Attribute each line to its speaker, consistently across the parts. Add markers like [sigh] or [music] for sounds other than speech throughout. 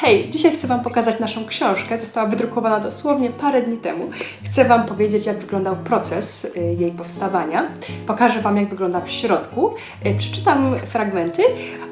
Speaker 1: Hej, dzisiaj chcę Wam pokazać naszą książkę. Została wydrukowana dosłownie parę dni temu. Chcę Wam powiedzieć, jak wyglądał proces y, jej powstawania. Pokażę Wam, jak wygląda w środku. Y, Przeczytam fragmenty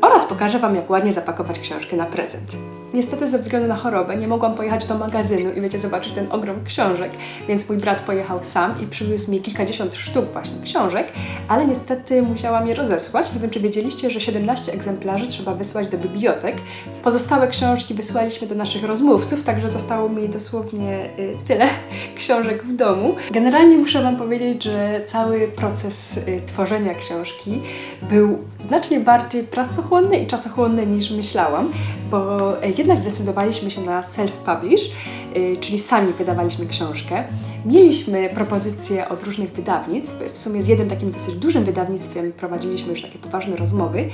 Speaker 1: oraz pokażę Wam, jak ładnie zapakować książkę na prezent. Niestety ze względu na chorobę nie mogłam pojechać do magazynu i wiecie, zobaczyć ten ogrom książek, więc mój brat pojechał sam i przywiózł mi kilkadziesiąt sztuk właśnie książek, ale niestety musiałam je rozesłać. Nie wiem, czy wiedzieliście, że 17 egzemplarzy trzeba wysłać do bibliotek. Pozostałe książki wysłaliśmy do naszych rozmówców, także zostało mi dosłownie y, tyle [laughs] książek w domu. Generalnie muszę Wam powiedzieć, że cały proces y, tworzenia książki był znacznie bardziej pracochłonny i czasochłonny niż myślałam, bo y, jednak zdecydowaliśmy się na self-publish, czyli sami wydawaliśmy książkę. Mieliśmy propozycje od różnych wydawnictw, w sumie z jednym takim dosyć dużym wydawnictwem prowadziliśmy już takie poważne rozmowy,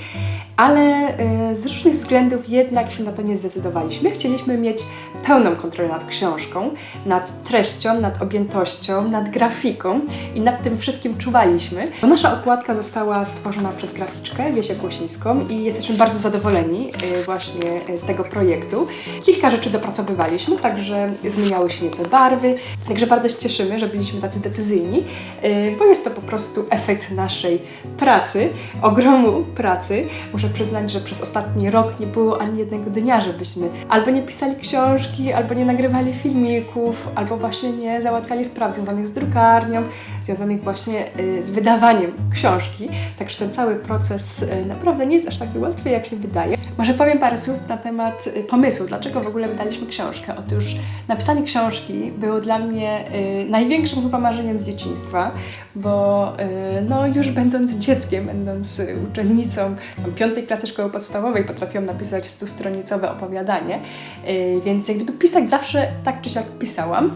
Speaker 1: ale y, z różnych względów jednak się na to nie zdecydowaliśmy. Chcieliśmy mieć pełną kontrolę nad książką, nad treścią, nad objętością, nad grafiką i nad tym wszystkim czuwaliśmy. Bo nasza okładka została stworzona przez graficzkę Wiesię Kłosińską i jesteśmy bardzo zadowoleni y, właśnie z tego projektu. Kilka rzeczy dopracowywaliśmy, także zmieniały się nieco barwy, także bardzo się cieszymy, że byliśmy tacy decyzyjni, y, bo jest to po prostu efekt naszej pracy, ogromu pracy. Muszę przyznać, że przez ostatni rok nie było ani jednego dnia, żebyśmy albo nie pisali książki, albo nie nagrywali filmików, albo właśnie nie załatwiali spraw związanych z drukarnią, związanych właśnie y, z wydawaniem książki. Także ten cały proces y, naprawdę nie jest aż taki łatwy, jak się wydaje. Może powiem parę słów na temat pomysłu, dlaczego w ogóle wydaliśmy książkę. Otóż napisanie książki było dla mnie y, największym chyba marzeniem z dzieciństwa, bo y, no już będąc dzieckiem, będąc uczennicą tam, piątej klasy szkoły podstawowej potrafiłam napisać stustronicowe opowiadanie, y, więc jak gdyby pisać zawsze tak czy siak pisałam.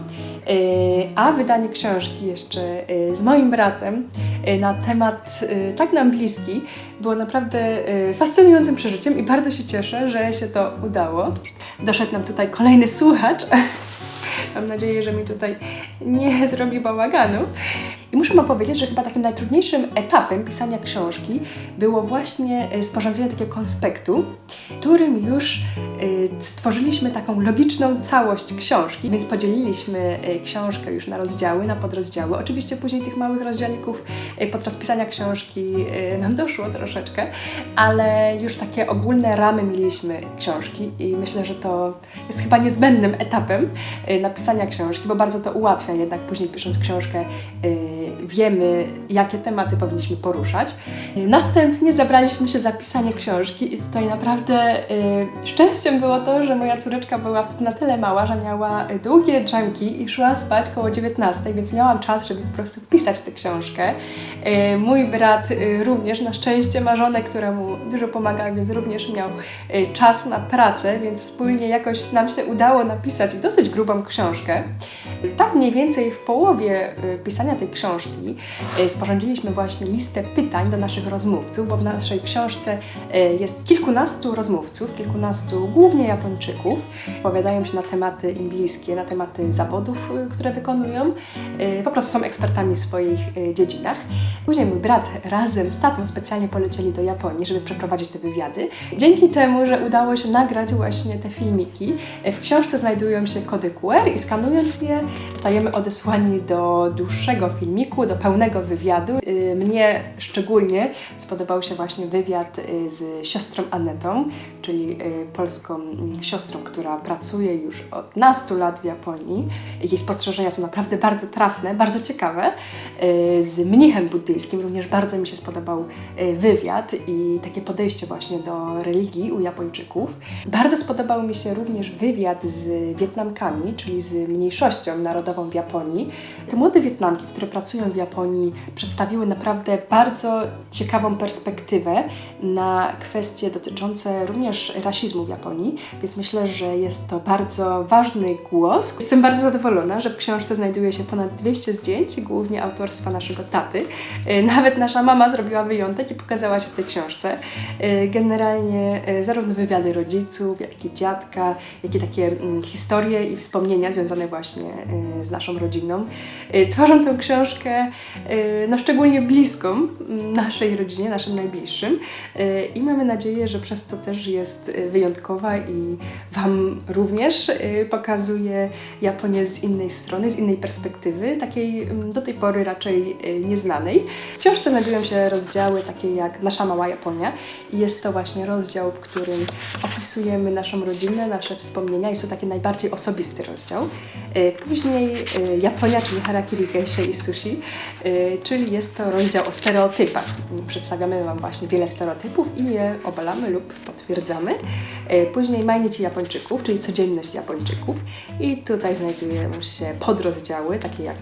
Speaker 1: Y, A wydanie książki jeszcze y, z moim bratem y, na temat y, tak nam bliski było naprawdę y, fascynującym przeżyciem i bardzo się cieszę, że się to udało. Doszedł nam tutaj kolejny słuchacz. Mam nadzieję, że mi tutaj nie [laughs] zrobi bałaganu. I muszę Wam powiedzieć, że chyba takim najtrudniejszym etapem pisania książki było właśnie e, sporządzenie takiego konspektu, którym już e, stworzyliśmy taką logiczną całość książki, więc podzieliliśmy e, książkę już na rozdziały, na podrozdziały. Oczywiście później tych małych rozdziałików podczas pisania książki nam doszło troszeczkę, ale już takie ogólne ramy mieliśmy książki i myślę, że to jest chyba niezbędnym etapem napisania książki, bo bardzo to ułatwia jednak później pisząc książkę wiemy, jakie tematy powinniśmy poruszać. Następnie zabraliśmy się za pisanie książki i tutaj naprawdę e, szczęściem było to, że moja córeczka była na tyle mała, że miała długie drzemki i szła spać koło 19, więc miałam czas, żeby po prostu pisać tę książkę. E, Mój brat e, również, na szczęście ma żonę, która mu dużo pomaga, więc również miał czas na pracę, więc wspólnie jakoś nam się udało napisać dosyć grubą książkę. Tak mniej więcej w połowie pisania tej książki e, sporządziliśmy właśnie listę pytań do naszych rozmówców, bo w naszej książce e, jest kilkunastu rozmówców, kilkunastu głównie Japończyków. Opowiadają się na tematy im bliskie, na tematy zawodów, e, które wykonują. Po prostu są ekspertami w swoich dziedzinach. Później mój brat razem z tatą specjalnie polecieli do Japonii, żeby przeprowadzić te wywiady. Dzięki temu, że udało się nagrać właśnie te filmiki, w książce znajdują się kody QR i skanując je, zostajemy odesłani do dłuższego filmiku, do pełnego wywiadu. Y, Mnie szczególnie spodobał się właśnie wywiad y, z siostrą Anetą, czyli y, polską mm, siostrą, która pracuje już od nastu lat w Japonii. Jej spostrzeżenia są naprawdę bardzo trafne, bardzo ciekawe. Z mnichem buddyjskim również bardzo mi się spodobał wywiad i takie podejście właśnie do religii u Japończyków. Bardzo spodobał mi się również wywiad z Wietnamkami, czyli z mniejszością narodową w Japonii. Te młode Wietnamki, które pracują w Japonii, przedstawiły naprawdę bardzo ciekawą perspektywę na kwestie dotyczące również rasizmu w Japonii, więc myślę, że jest to bardzo ważny głos. Jestem bardzo zadowolona, że w książce znajduje się ponad 200 zdjęć, głównie autorstwa naszego taty. E, Nawet nasza mama zrobiła wyjątek i pokazała się w tej książce. E, Generalnie e, zarówno wywiady rodziców, jak i dziadka, jak i takie mm, historie i wspomnienia związane właśnie z naszą rodziną. Tworzą tę książkę y, no, szczególnie bliską naszej rodzinie, naszym najbliższym y, i mamy nadzieję, że przez to też jest y, wyjątkowa i Wam również pokazuje Japonię z innej strony, z innej perspektywy, takiej mm, do tej pory raczej nieznanej. W książce znajdują się rozdziały takie jak Nasza mała Japonia i jest to właśnie rozdział, w którym opisujemy naszą rodzinę, nasze wspomnienia. Jest to taki najbardziej osobisty rozdział. Później Japonia, czyli harakiri, geisha i sushi, y, czyli jest to rozdział o stereotypach. Przedstawiamy Wam właśnie wiele stereotypów i je obalamy lub potwierdzamy. Y, Później Majnici Japończyków, czyli codzienność Japończyków i tutaj znajdują się podrozdziały, takie jak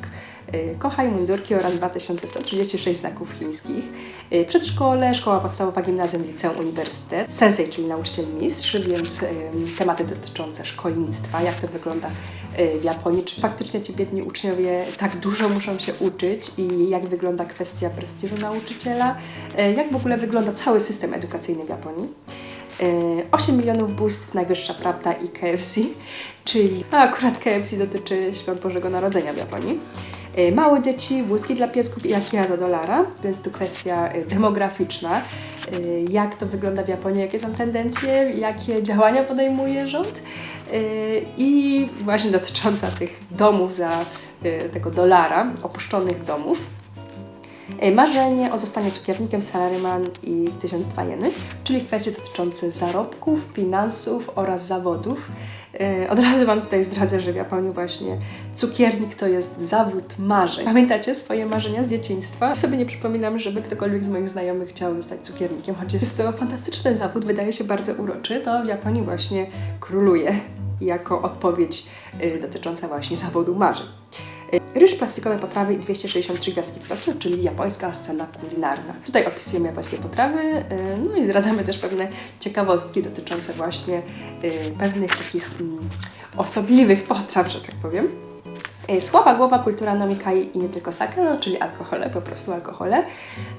Speaker 1: Kochaj mundurki oraz 2136 znaków chińskich. Y, Przedszkole, szkoła podstawowa, gimnazjum, liceum, uniwersytet. Sensei, czyli nauczyciel mistrz, więc tematy dotyczące szkolnictwa, jak to wygląda y, w Japonii, czy faktycznie ci biedni uczniowie tak dużo muszą się uczyć i jak wygląda kwestia prestiżu nauczyciela, y, jak w ogóle wygląda cały system edukacyjny w Japonii. Y, 8 milionów bóstw, najwyższa prawda i KFC, czyli a akurat KFC dotyczy świąt Bożego Narodzenia w Japonii. Y, Małe dzieci, wózki dla piesków i jakia za dolara, więc tu kwestia y, demograficzna, y, jak to wygląda w Japonii, jakie są tendencje, jakie działania podejmuje rząd i właśnie dotycząca tych domów za tego dolara, opuszczonych domów. Marzenie o zostaniu cukiernikiem salaryman i 1002 jeny, czyli kwestie dotyczące zarobków, finansów oraz zawodów. E, Od razu Wam tutaj zdradzę, że w Japonii właśnie cukiernik to jest zawód marzeń. Pamiętacie swoje marzenia z dzieciństwa? Sobie nie przypominam, żeby ktokolwiek z moich znajomych chciał zostać cukiernikiem, choć jest to fantastyczny zawód, wydaje się bardzo uroczy, to w Japonii właśnie króluje jako odpowiedź y, dotycząca właśnie zawodu marzeń. Ryż, plastikowe potrawy i 263 gwiazdki w Tokio, czyli japońska scena kulinarna. Tutaj opisujemy japońskie potrawy, y, no i zdradzamy też pewne ciekawostki dotyczące właśnie y, pewnych takich mm, osobliwych potraw, że tak powiem. Y, Słaba głowa, kultura nomikai i nie tylko sake, no, czyli alkohole, po prostu alkohole.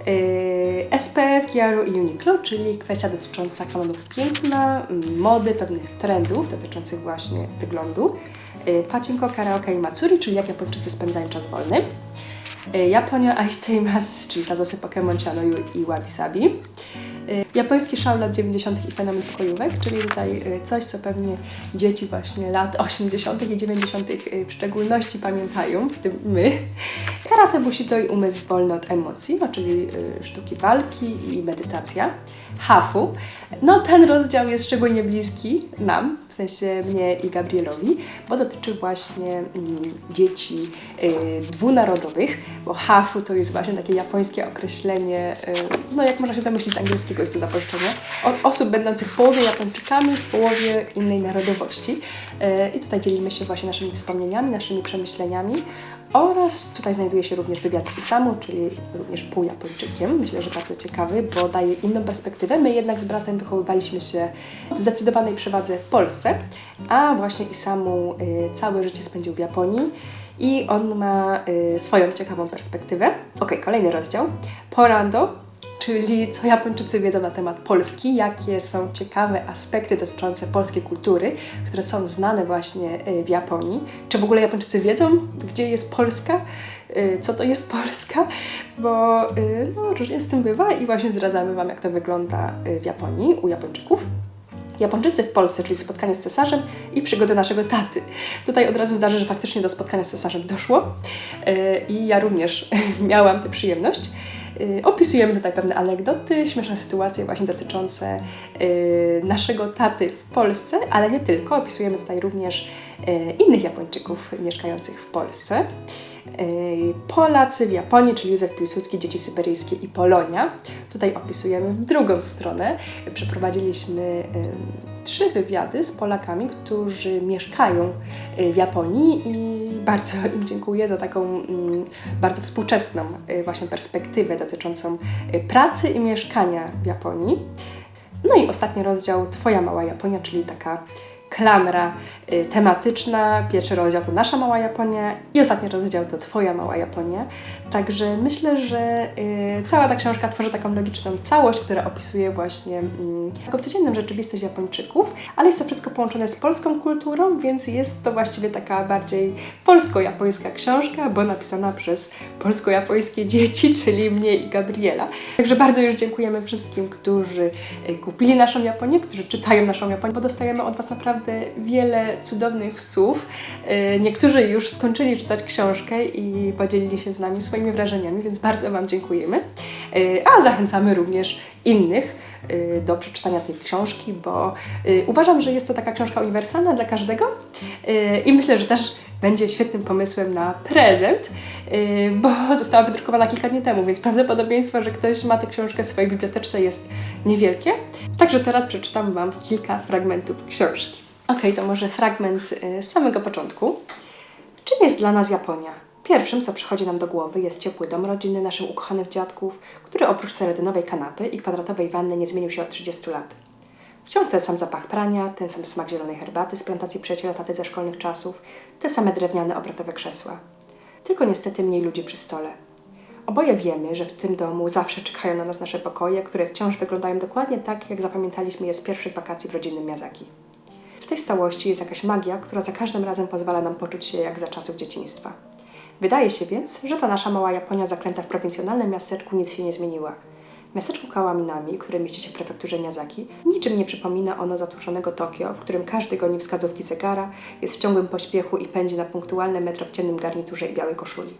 Speaker 1: Yy, SPF, Giaru i Uniqlo, czyli kwestia dotycząca kanonów piękna, mm, mody, pewnych trendów dotyczących właśnie wyglądu. Yy, Pachinko, karaoke i matsuri, czyli jak Japończycy spędzają czas wolny. Japonia Aishiteimasu, czyli tazosy Pokémon Chanoyu i Wabi Sabi. Y, Japoński szał lat 90. i fenomen pokojówek, czyli tutaj y, coś, co pewnie dzieci właśnie lat [laughs] 80. i 90. y, w szczególności pamiętają, w tym my. Karate Bushido i umysł wolny od emocji, no, czyli sztuki walki i medytacja. Hafu. No ten rozdział jest szczególnie bliski nam, w sensie mnie i Gabrielowi, bo dotyczy właśnie mm, dzieci y, dwunarodowych, bo hafu to jest właśnie takie japońskie określenie, y, no jak można się domyślić z angielskiego jest to zapolszczenie, o- osób będących w połowie Japończykami, w połowie innej narodowości. Y, I tutaj dzielimy się właśnie naszymi wspomnieniami, naszymi przemyśleniami oraz tutaj znajduje się również wywiad z Isamu, czyli również półjapończykiem. Myślę, że bardzo ciekawy, bo daje inną perspektywę. My jednak z bratem wychowywaliśmy się w zdecydowanej przewadze w Polsce, a właśnie Isamu y, całe życie spędził w Japonii i on ma y, swoją ciekawą perspektywę. Ok, kolejny rozdział. Porando, czyli co Japończycy wiedzą na temat Polski, jakie są ciekawe aspekty dotyczące polskiej kultury, które są znane właśnie y, w Japonii. Czy w ogóle Japończycy wiedzą, gdzie jest Polska, y, co to jest Polska, bo y, no, różnie z tym bywa i właśnie zdradzamy Wam, jak to wygląda w Japonii u Japończyków. Japończycy w Polsce, czyli spotkanie z cesarzem i przygody naszego taty. Tutaj od razu zdarzę, że faktycznie do spotkania z cesarzem doszło i ja również [laughs] miałam tę przyjemność. Yy, Opisujemy tutaj pewne anegdoty, śmieszne sytuacje właśnie dotyczące yy, naszego taty w Polsce, ale nie tylko. Opisujemy tutaj również yy, innych Japończyków mieszkających w Polsce. Polacy w Japonii, czyli Józef Piłsudski, Dzieci Syberyjskie i Polonia. Tutaj opisujemy drugą stronę. Przeprowadziliśmy trzy wywiady z Polakami, którzy mieszkają yy, w Japonii i bardzo im dziękuję za taką mm, bardzo współczesną yy, właśnie perspektywę dotyczącą yy, pracy i mieszkania w Japonii. No i ostatni rozdział Twoja mała Japonia, czyli taka klamra y, tematyczna. Pierwszy rozdział to Nasza Mała Japonia i ostatni rozdział to Twoja Mała Japonia. Także myślę, że y, cała ta książka tworzy taką logiczną całość, która opisuje właśnie mm, taką codzienną rzeczywistość Japończyków, ale jest to wszystko połączone z polską kulturą, więc jest to właściwie taka bardziej polsko-japońska książka, bo napisana przez polsko-japońskie dzieci, [laughs] czyli mnie i Gabriela. Także bardzo już dziękujemy wszystkim, którzy y, kupili naszą Japonię, którzy czytają naszą Japonię, bo dostajemy od Was naprawdę wiele cudownych słów. Y, Niektórzy już skończyli czytać książkę i podzielili się z nami swoimi wrażeniami, więc bardzo Wam dziękujemy. Y, A zachęcamy również innych y, do przeczytania tej książki, bo uważam, że jest to taka książka uniwersalna dla każdego i myślę, że też będzie świetnym pomysłem na prezent, bo [laughs] została wydrukowana kilka dni temu, więc prawdopodobieństwo, że ktoś ma tę książkę w swojej biblioteczce jest niewielkie. Także teraz przeczytam Wam kilka fragmentów książki. Ok, to może fragment y, z samego początku. Czym jest dla nas Japonia? Pierwszym, co przychodzi nam do głowy, jest ciepły dom rodzinny naszych ukochanych dziadków, który oprócz seledynowej kanapy i kwadratowej wanny nie zmienił się od 30 lat. Wciąż ten sam zapach prania, ten sam smak zielonej herbaty z plantacji przyjaciela taty ze szkolnych czasów, te same drewniane obratowe krzesła. Tylko niestety mniej ludzi przy stole. Oboje wiemy, że w tym domu zawsze czekają na nas nasze pokoje, które wciąż wyglądają dokładnie tak, jak zapamiętaliśmy je z pierwszych wakacji w rodzinnym Miyazaki. W tej stałości jest jakaś magia, która za każdym razem pozwala nam poczuć się jak za czasów dzieciństwa. Wydaje się więc, że ta nasza mała Japonia zaklęta w prowincjonalnym miasteczku nic się nie zmieniła. Miasteczku Kałaminami, które mieści się w prefekturze Miyazaki, niczym nie przypomina ono zatłoczonego Tokio, w którym każdy goni wskazówki zegara, jest w ciągłym pośpiechu i pędzi na punktualne metro w ciemnym garniturze i białej koszuli.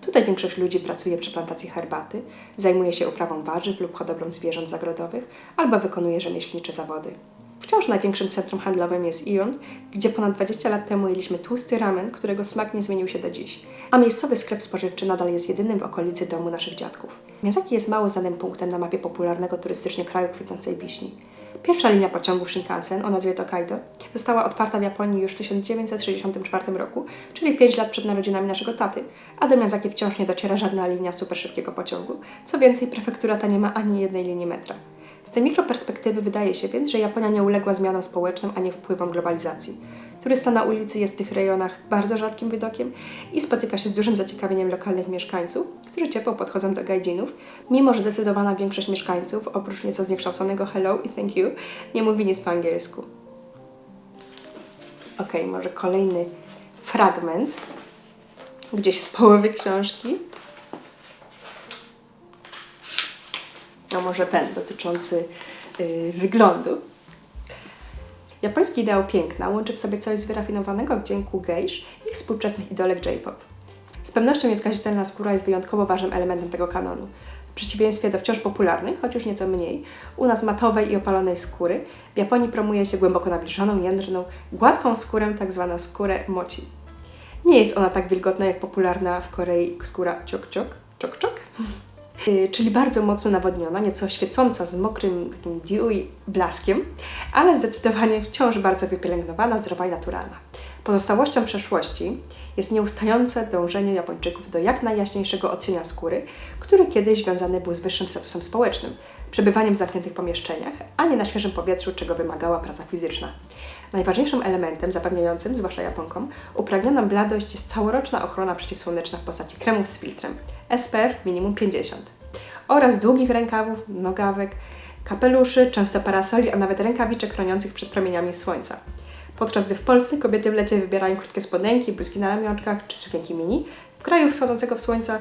Speaker 1: Tutaj większość ludzi pracuje przy plantacji herbaty, zajmuje się uprawą warzyw lub hodowlą zwierząt zagrodowych albo wykonuje rzemieślnicze zawody. Wciąż największym centrum handlowym jest Ion, gdzie ponad 20 lat temu jedliśmy tłusty ramen, którego smak nie zmienił się do dziś. A miejscowy sklep spożywczy nadal jest jedynym w okolicy domu naszych dziadków. Miyazaki jest mało znanym punktem na mapie popularnego turystycznie kraju kwitnącej wiśni. Pierwsza linia pociągów Shinkansen o nazwie Tokaido została otwarta w Japonii już w 1964 roku, czyli 5 lat przed narodzinami naszego taty, a do Miyazaki wciąż nie dociera żadna linia super szybkiego pociągu. Co więcej, prefektura ta nie ma ani jednej linii metra. Z tej mikroperspektywy wydaje się więc, że Japonia nie uległa zmianom społecznym ani wpływom globalizacji. Turysta na ulicy jest w tych rejonach bardzo rzadkim widokiem i spotyka się z dużym zaciekawieniem lokalnych mieszkańców, którzy ciepło podchodzą do gajdzinów, mimo że zdecydowana większość mieszkańców, oprócz nieco zniekształconego hello i thank you, nie mówi nic po angielsku. Ok, może kolejny fragment, gdzieś z połowy książki. Może ten, dotyczący yy, wyglądu. Japoński ideał piękna łączy w sobie coś wyrafinowanego wdzięku gejsz i współczesnych idolek J-pop. Z pewnością nieskazitelna skóra jest wyjątkowo ważnym elementem tego kanonu. W przeciwieństwie do wciąż popularnej, choć już nieco mniej, u nas matowej i opalonej skóry, w Japonii promuje się głęboko nabliżoną, jędrną, gładką skórę, tak zwaną skórę mochi. Nie jest ona tak wilgotna jak popularna w Korei skóra ciok-ciok, czok-czok, Yy, czyli bardzo mocno nawodniona, nieco świecąca z mokrym takim dewy blaskiem, ale zdecydowanie wciąż bardzo wypielęgnowana, zdrowa i naturalna. Pozostałością przeszłości jest nieustające dążenie Japończyków do jak najjaśniejszego odcienia skóry, który kiedyś związany był z wyższym statusem społecznym, przebywaniem w zamkniętych pomieszczeniach, a nie na świeżym powietrzu, czego wymagała praca fizyczna. Najważniejszym elementem zapewniającym, zwłaszcza Japonkom, upragnioną bladość jest całoroczna ochrona przeciwsłoneczna w postaci kremów z filtrem SPF minimum 50 oraz długich rękawów, nogawek, kapeluszy, często parasoli, a nawet rękawiczek chroniących przed promieniami słońca. Podczas gdy w Polsce kobiety w lecie wybierają krótkie spodenki, bluzki na ramionczkach czy sukienki mini, w kraju wschodzącego w słońca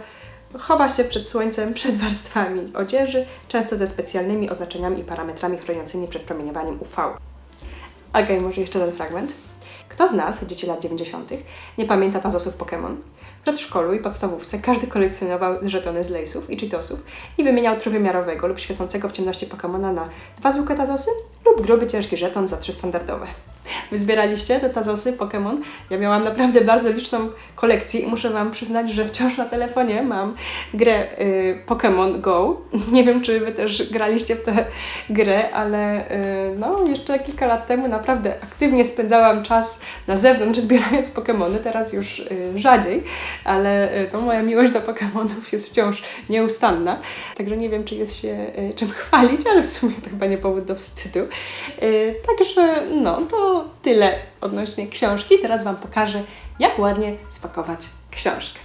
Speaker 1: chowa się przed słońcem, [laughs] przed warstwami odzieży, często ze specjalnymi oznaczeniami i parametrami chroniącymi przed promieniowaniem UV. Okej, okay, może jeszcze ten fragment. Kto z nas, dzieci lat 90., nie pamięta tazosów Pokémon? Przedszkolu i podstawówce każdy kolekcjonował żetony z lejsów i cheatosów i wymieniał trójwymiarowego lub świecącego w ciemności Pokémona na dwa zwykłe tazosy lub gruby, ciężki żeton za trzy standardowe. Wy zbieraliście te tazosy Pokémon? Ja miałam naprawdę bardzo liczną kolekcję i muszę Wam przyznać, że wciąż na telefonie mam grę y, Pokémon Go. [laughs] Nie wiem, czy Wy też graliście w tę grę, ale y, no, jeszcze kilka lat temu naprawdę aktywnie spędzałam czas na zewnątrz [laughs] zbierając Pokémony, teraz już y, rzadziej, ale y, to moja miłość do Pokémonów jest wciąż nieustanna, także nie wiem, czy jest się y, czym [laughs] chwalić, ale w sumie to chyba nie powód do wstydu. Y, także no, to tyle odnośnie książki. Teraz Wam pokażę, jak ładnie spakować książkę.